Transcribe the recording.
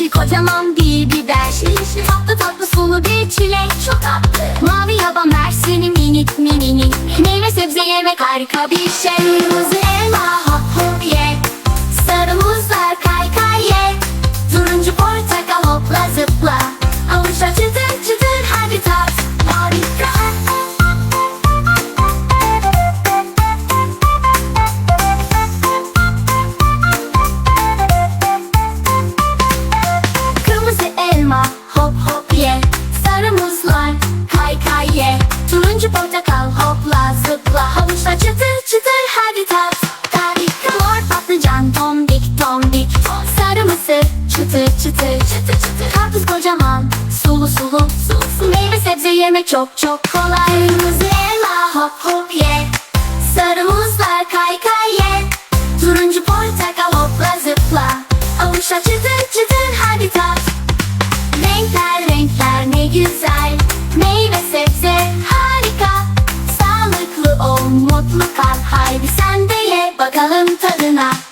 Yeşil kocaman bir biber. Tatlı tatlı sulu bir çilek. Çok tatlı. Mavi hava mersini minik minik. Meyve sebze yemek harika bir şey. Kırmızı elma hop hop ye hadi tat Harika Mor patlıcan tombik tombik. Sarı mısır çıtır çıtır çıtır çıtır. Karpuz kocaman sulu sulu. Meyve sebze yemek çok çok kolay. Kırmızı 分派ル。